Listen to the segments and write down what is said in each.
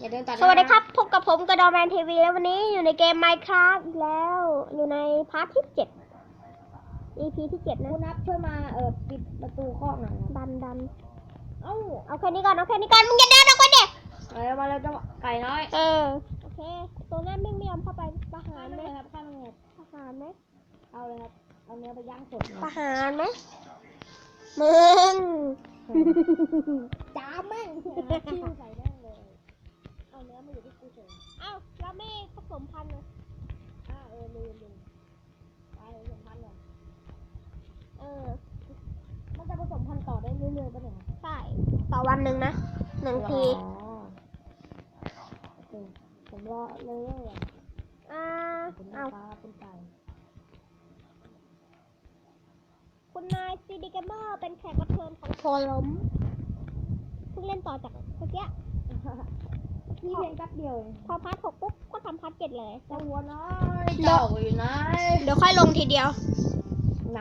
อย่าเดินตัดหสน้าวัสดีครับ พบกับผมกระดอแมนทีวีแล้ววันนี้อยู่ในเกม Minecraft อีกแล้วอยู่ในพาร์ทที่เจ็ด EP ที่เจ็ดนะคุณนับช่วยมาเออปิดประตูคอกหน่อยนะดันดันเอ้าเอาแค่นี้ก่อนเอาแค่นี้ก่อนมึงอย่าเดินออกไปเด็กมาแล้วมาแล้วจะไก่น้อยเออโอเค ตัวนั้นไม่ยอมเข้าไปประหาข้ารมไหมเลยครับข้ามเลยครับประหารไหมเอาเลยครับเอาเนื้อไปย่างสดประหารไหมมึง จ้าแม่งคิ้วใส่แม่ง เลยเอาเนื้อมาอยู่ที่กูเฉยเอ้าเราไม่ผสมพันธุ์เลยอ่าเออลืมลืมไปผสมพันธุ์เลยเออ มันจะผสมพันธุ์ต่อได้เรื่อยๆป่ะเนี่ยใช่ต่อวันหนึ่งนะหนึ่งทีอ๋อโอเคผมรอเลยอะอ่าเป็นเอาปลาเป็นไก่คุณนายซีดีเกมเมอร์เป็นแขกรับเชิญของโฟลมเพิ่งเล่นต่อจากเมื่อกี้ นี่เพียงแป๊บเดียวเองพอพาร์ทหกปุ๊บก็ทำพาร์ทเจ็ดเลยเจ้าวัวน้อยเจ้าอยู่ไหนเดี๋ยวค่อยลงทีเดียวน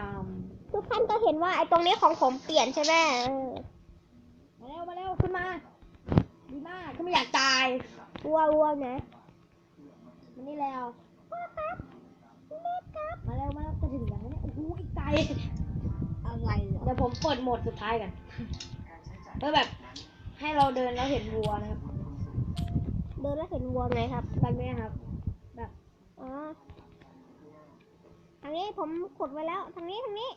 ทุกท่านก็เห็นว่าไอ้ตรงนี้ของผมเปลี่ยนใช่ไหมเออำมาเร็วมาเร็วขึ้นมาดีมากถ้าไม่อยากตายวัววัวนะมานี่แล้วพ่อครับแม่ครับมาเร็วมาเร็วจะถึงแล้วเนี่ยโอ้โหอีกไกลอะไรเหรอเดี๋ยวผมเปิดโหมดสุดท้ายกันเพื่อแบบให้เราเดินแล้วเห็นวัวนะครับ เดินแล้วเห็นวัวไงครับแบบนี้ครับ แบบอ๋อทางนี้ผมขุดไว้แล้ว ทางนี้ทางนี้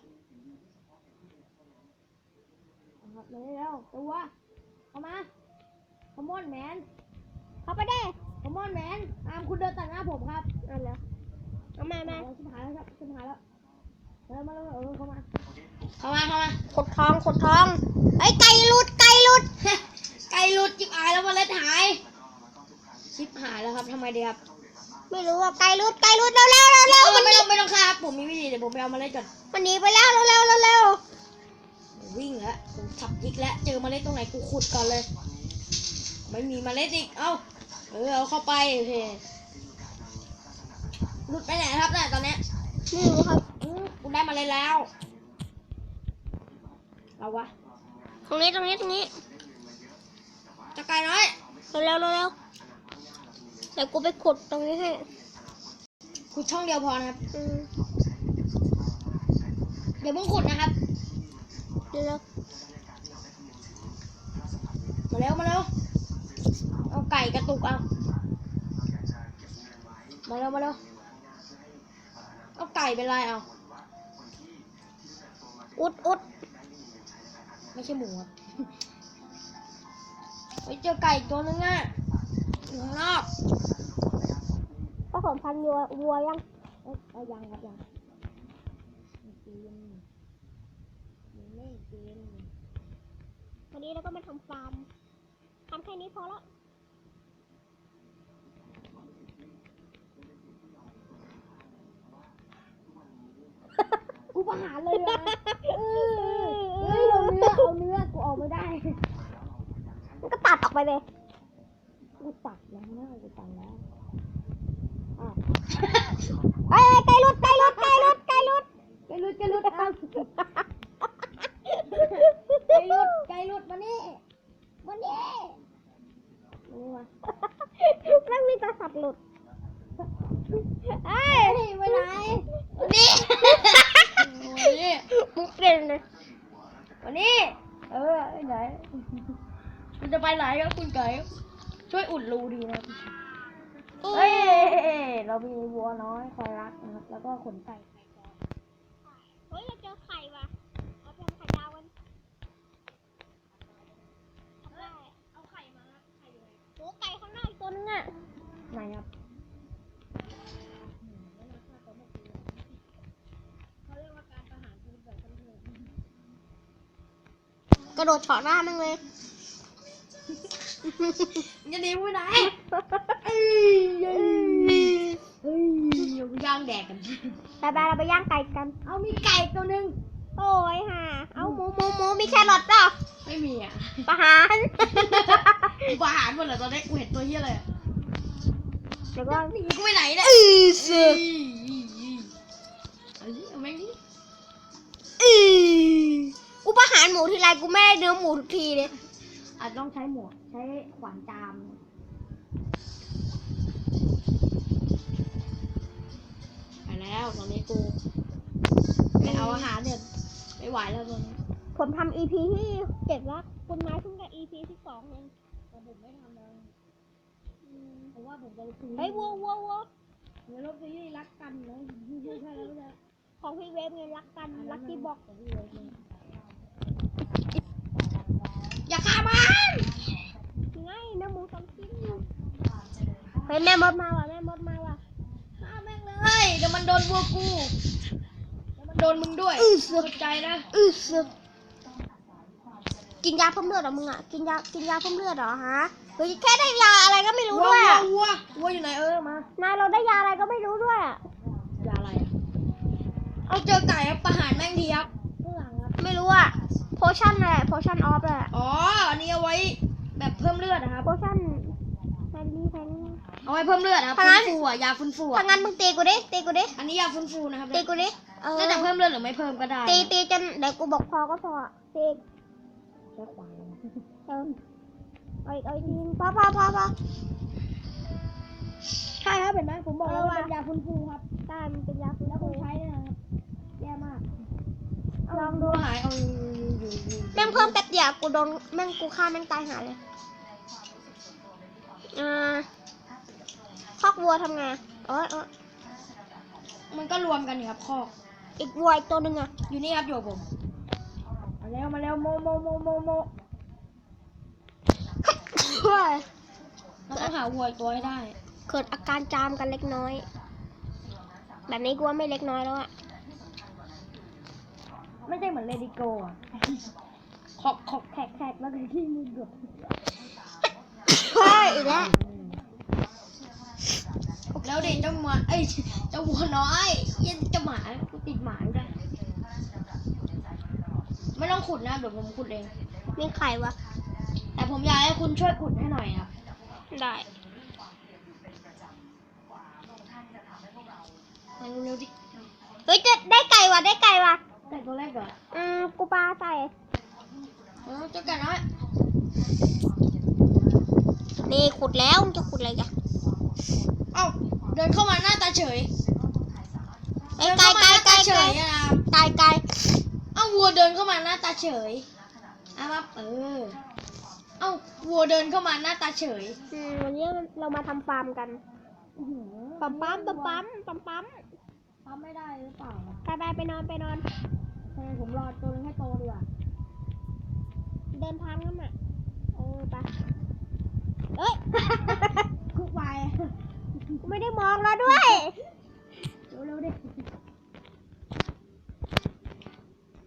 นะครับมานี่แล้วตัวเข้ามาขมอนแมนเข้าไปได้ขมอนแมนตามคุณเดินตัดหน้าผมครับเอาเลยเอามามาชิบหายแล้วครับชิบหายแล้วมาเร็วมาเร็วเออเข้ามาเข้ามาเข้ามาขุดทองขุดทองไอ้ยไก่หลุดไก่หลุดไก่หลุดจิบหายแล้วเมาเล็ดหาย ชิบหายแล้วครับทำไมดีครับ ไม่รู้ว่าไก่หลุดไก่หลุดเร็วเร็วเร็วเร็วเออมันไม่ต้องไม่ต้องครับผมมีวิธีเดี๋ยวผมไปเอาเมาเล็ดก่อนมันหนีไปแล้วเร็วเร็วเร็วเร็ววิ่งแล้วผมขับยิกแล้วเจอเมล็ดตรงไหนกูขุดก่อนเลย ไม่มีเมล็ดอีกเอ้าเออเอาเข้าไปโอเคหลุดไปไหนครับเนี่ยตอนเนี้ยไม่รู้ครับอืมกูได้เมล็ดแล้วเอาวะตรงนี้ตรงนี้ตรงนี้จะไก่น้อยเร็วเร็วเร็วเดี๋ยวกูไปขุดตรงนี้ให้ขุดช่องเดียวพอนะครับ อืมเดี๋ยวมึงขุดนะครับเร็วเร็วมาเร็วมาเร็วเอาไก่กระตุกเอามาเร็วมาเร็วเอาไก่เป็นไรเอาอุดอุดไม่ใช่หมูครับไปเจอไก่อีกตัวนึงอะ อยู่ข้างนอกผสมพันธุ์วัววัวยังเอ้ยเอายังครับยังไม่กินยังไม่กินวันนี้เราก็มาทำฟาร์มทำแค่นี้พอแล้วกูประหารเลยนะเออเฮ้ยเอาเนื้อเอาเนื้อกูออกไม่ได้ มันก็ตัดออกไปเลย กูตัดแล้วนะกูตัดแล้วอะไอ้ยไก่ลุดไก่ลุดไก่ลุดไก่ลุดไก่ลุดไก่ลุดไก่ลุดไก่ลุดมานี่มานี่มานี่มาแม่งมีแตสัตว์หลุดไอ้ยเฮ้ยไปไหนมานี่มานี่มุกเก่งเลยมานี่เออไปไหน คุณจะไปไหนครับคุณไก่ ช่วยอุดรูดีนะครับเฮ้ยเรามีวัวน้อยคอยรักนะครับแล้วก็ขนไก่ไข่จอเฮ้ยเราเจอไข่ว่ะเอาไปทำไข่ดาวกันทำได้เอาไข่มาไข่อยู่ไหนโอ้ไก่ข้างหน้าอีกตัวนึงอะไหนครับกระโดดเฉาะหน้ามันเลย จะหนีไปไหนเอ้ยเอ้ยเฮ้ยเราไปย่างแดกกัน ไปไปเราไปย่างไก่กัน เอามีไก่ตัวหนึ่งโอ้ยห่าเอาหมูหมูหมูมีแครอทเปล่าไม่มีอะประหารกูประหารหมดเหรอตอนนี้กูเห็นตัวเฮียอะไรอะเดี๋ยวก็หนีกูไปไหนเนี่ยอือเสือกเอาดิเอาแม่งดิอือกูประหารหมูทีไรกูไม่ได้เนื้อหมูทุกทีเลย อาจต้องใช้หมวกใช้ขวานจามอไปแล้วตอนนี้กูไปเอาอาหารเนี่ยไม่ไหวแล้วตอนนี้ผมทำ EP ที่เจ็ดแล้วคุณไม้เพิ่งจะ EP ที่สองเองแต่ผมไม่ทำแล้วเพราะว่าผมจะคุยเฮ้ยวัววัววัวเดี๋ยวเราคุยรักกันนะไม่ใช่แล้วนะของพี่เวฟไงรักกันรักที่บอกอ ย่าฆ่ามันไงแม่หมูสองชิ้นเฮ้ยแม่มดมาว่ะแม่มดมาว่ะฆ่าแม่งเลยเดี๋ยวมันโดนวัวกูเดี๋ยวมันโดนมึงด้วยเข้าใจนะอือสึกกินยาเพิ่มเลือดเหรอมึงอะกินยากินยาเพิ่มเลือดเหรอฮะเฮ้ยแค่ได้ยาอะไรก็ไม่รู้วัวด้วยวัวอะวัววัวอยู่ไหนเออมานายเราได้ยาอะไรก็ไม่รู้ด้วยอะยาอะไรอะเอาเจอไก่ครับประหารแม่งทีครับข้างหลังครับไม่รู้อะ โพชั่นแหละโพชั่นออฟแหละอ๋อ อันนี้เอาไว้แบบเพิ่มเลือดนะครับโพชั่นแทนนี่แทนเอาไว้เพิ่มเลือดนะครับถ้าฟื้งั้นนฟูอะยาฟื้นฟูถ้าอะงั้นมึงตีกูดิตีกูดิอันนี้ยาฟื้นฟูนะครับตีกูดิเออน่าจะเพิ่มเลือดหรือไม่เพิ่มก็ได้ตีตีจนเดี๋ยวกูบอกพอก็พออะตีใช้ขวานเติมเอาอีกเอาอีกทีนึงพอพอพอพอใช่ครับเห็นไหมผมบอกแล้วเออว่าว่ะเป็นยาฟื้นฟูครับ ได้มันเป็นยาฟื้นแล้วฟูคุณใช้เนี่ยนะครับแย่มาก ลองดูหายเอาอยู่อยู่อยู่แม่งเพิ่มแป๊บเดียวกูโดนแม่งกูฆ่าแม่งตายหาเลยอ่าคอกวัวทำไงเออเออมันก็รวมกันนี่ครับคอก อีกวัวอีกตัวหนึ่งอะอยู่นี่ครับอยู่กับผมมาแล้วมาแล้วโมโมโมโมโมเฮ้ยเราต้องหาวัวอีกตัวให้ได้ เกิดอาการจามกันเล็กน้อย แบบนี้กูว่าไม่เล็กน้อยแล้วอะ ไม่ใช่เหมือนเลดิโกอะขอกขอกแขกแขกแล้วก็ที่มือเกือบเฮ้ยอีกแล้วแล้วเด็กเจ้าหมาเอ้ยเจ้าวัวน้อยเยันเจ้าหมากูติดหมาอยู่ด้วยไม่ต้องขุดนะเดี๋ยวผมขุดเอง มีไข่วะ แต่ผมอยากให้คุณช่วยขุดให้หน่อยครับได้มาเร็วๆดิ เฮ้ยจะได้ไก่วะได้ไก่วะ ไก่ตัวแรกก่อนอืมกูปลาใส่เออเจ้าไก่น้อยนี่ขุดแล้วมึงจะขุดอะไรกันเอ้าเดินเข้ามาหน้าตาเฉยไอ้ไก่ไก่ไก่เฉไก่ยอะนะไก่ไก่เอ้าวัวเดินเข้ามาหน้าตาเฉยอะมาเออเอ้าวัวเดินเข้ามาหน้าตาเฉยอืมวันนี้เรามาทำฟาร์มกันปั๊มปั๊มปั๊มปั๊มปั๊ม ปั๊มปั๊มไม่ได้หรือเปล่าไปไปไปนอนไปนอน ทำไมผมรอตัวนึงให้โตดีกว่าเดินทางกันอะเออไปเอ้ย คุกไปกูไม่ได้มองแล้วด้วย เร็วๆดิ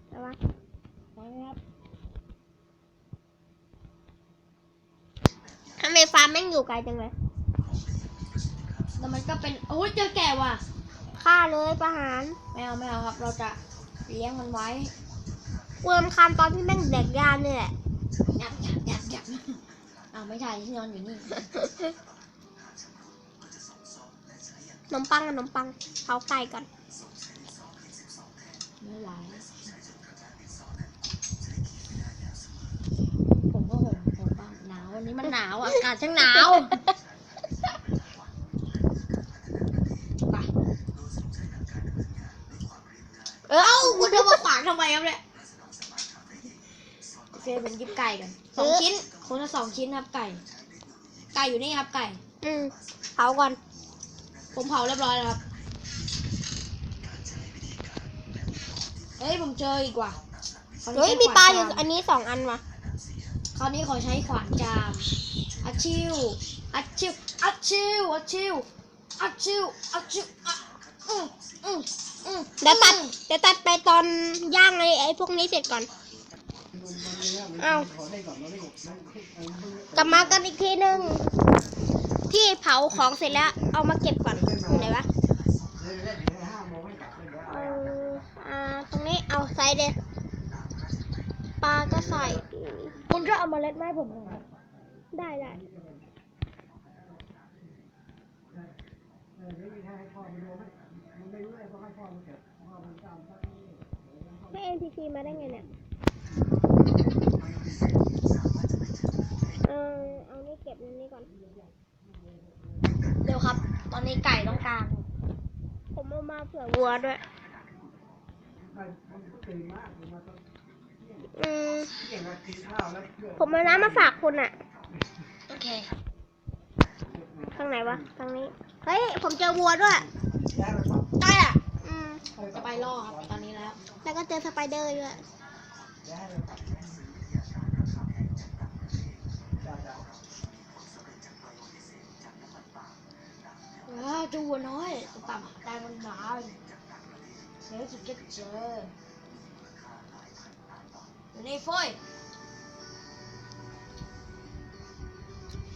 เอาวะไปครับทำไมฟาร์มแม่งอยู่ไกลจังเลยแล้วมันก็เป็นโอ้ยเจอแก่ว่ะ ฆ่าเลยประหารไม่เอาไม่เอาครับ เราจะเลี้ยงมันไว้กูรำคาญตอนที่แม่งแดกยาเนี่ยแหละยับยับยับยับอ้าวไม่ใช่ที่นอนอยู่นี่ขนมปังขนมปังเผาไก่ก่อนไม่ไหวผมก็ห่มผมบ้างหนาววันนี้มันหนาวอะอากาศช่างหนาวไป เอ้าเอ้าคุณจะมาขวางทำไมครับเนี่ยโอเคผมหยิบไก่กันสองชิ้นคนละสองชิ้นครับไก่ ไก่อยู่นี่ครับไก่ อืมเผาก่อน ผมเผาเรียบร้อยแล้วครับ เฮ้ยผมเจออีกว่ะคราวนี้เฮ้ยใช้มีปลาอยู่ขวนจมอันนี้สองอันว่ะคราวนี้ขอใช้ขวานจามอัดชิวอัดชิวอัดชิวอัดชิวอัดชิวอัดชิวอะอืมอืมอืม เดี๋ยวตัดเดี๋ยวตัดไปตอนย่างไอ้ไอ้พวกนี้เสร็จก่อน เอากลับมากันอีกทีหนึ่งที่เผาของเสร็จแล้ว เอามาเก็บก่อนอยู่ไหนวะเอาอ่าตรงนี้เอาใส่เด็ดปลาก็ใส่ คุณจะเอามาเล็ดมาให้ผมหน่อยได้ได้ ให้ NPC มาได้ไงเนี่ยเออเอานี่เก็บอันนี้ก่อนเร็วครับ ตอนนี้ไก่ต้องการผมเอามาเผื่อวัวด้วย อืมผมเอาน้ำมาฝากคุณอะโอเคทางไหนวะทางนี้ เฮ้ย ผมเจอวัวด้วยได้อะ อืมจะไปล่อครับตอนนี้แล้ว แล้วก็เจอสไปเดอร์ด้วยว้าวเจ้าวัวน้อยจะต่ำได้มันหนาเดี๋ยวสุดจะเจออยู่นี่โฟย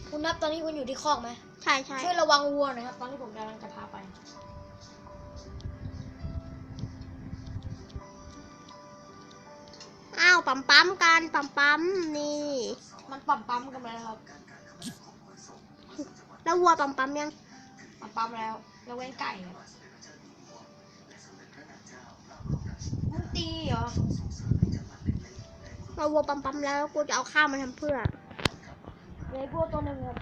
คุณนับตอนนี้คุณอยู่ที่คอกไหมใช่ใช่ช่วยระวังวัวหน่อยครับ ตอนที่ผมกำลังจะพาไป ปั๊มปั๊มกันปั๊มปั๊มนี่ มันปั๊มปั๊มกันมาแล้วครับแล้ววัวปั๊มปั๊มยังปั๊มปั๊มแล้วแล้วเว้นไก่ครับมึงตีเหรอเราวัวปั๊มปั๊มแล้วกูจะเอาข้าวมาทำเพื่อเหลยพวกตัวหนึ่งครับ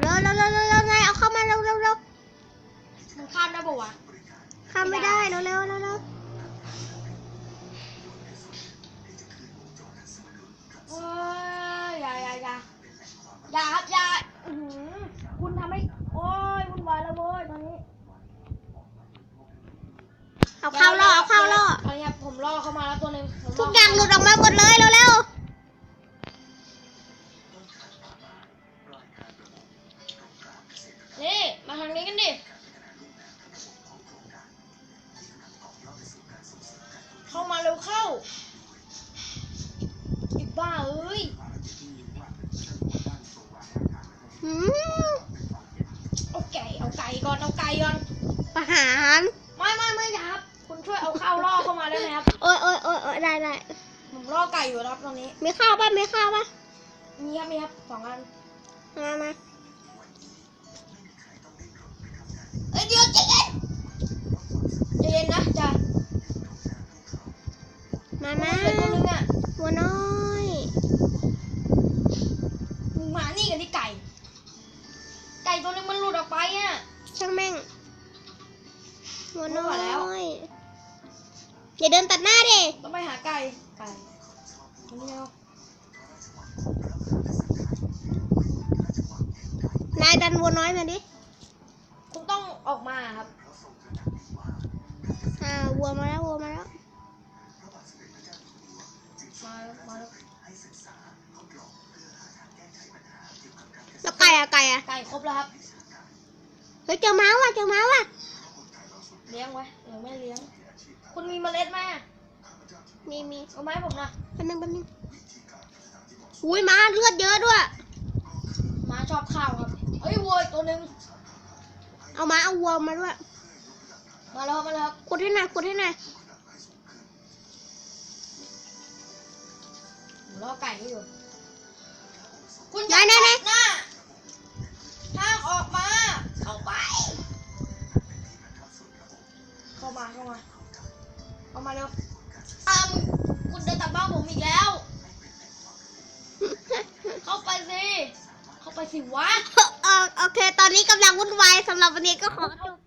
เร็วเร็วเร็วเร็วเร็วไงเอาเข้ามาเร็วเร็วเร็วมันข้ามได้ปะวะข้ามไม่ได้เร็วเร็วเร็วเร็ว เอ้ยหืมเอาไก่เอาไก่ก่อนเอาไก่ก่อนประหารไม่ไม่ไม่อย่าครับ คุณช่วยเอาข้าวล่อเข้ามาได้ไหมครับโอ้ยโอ้ยโอ้ยโอ้ยได้ได้ผมล่อไก่อยู่นะครับตอนนี้มีข้าวป่ะมีข้าวป่ะมีครับมีครับสองอันมามา นายดันวัวน้อยมาดิ คุณต้องออกมาครับ อ่าวัวมาแล้ววัวมาแล้ว มาแล้วมาแล้วแล้วไก่อะไก่อะไก่ครบแล้วครับ เฮ้ยเจอม้าว่ะเจอม้าว่ะ เลี้ยงไว้เดี๋ยวแม่เลี้ยง คุณมีเมล็ดไหมอะมีมีเอาไหมาให้ผมนะ แป๊บนึงแป๊บนึง อุ้ยม้าเลือดเยอะด้วย หมาชอบข้าวครับเอ้ยวัวอีกตัวหนึงเอาม้าเอาวัวมาด้วยมาแล้วครับมาแล้วครับขุดให้หน่อยขุดให้หน่อยผมรอไก่ให้อยู่ คุณนายนายนายหน้าทางออกมา เข้าไป เข้ามาเข้ามาเข้ามาเร็วอ้ามคุณเดินตัดบ้านผมอีกแล้วเข้าไป สิ เข้าไปสิวะ เออโอเค ตอนนี้กำลังวุ่นวายสำหรับวันนี้ก็ขอจบ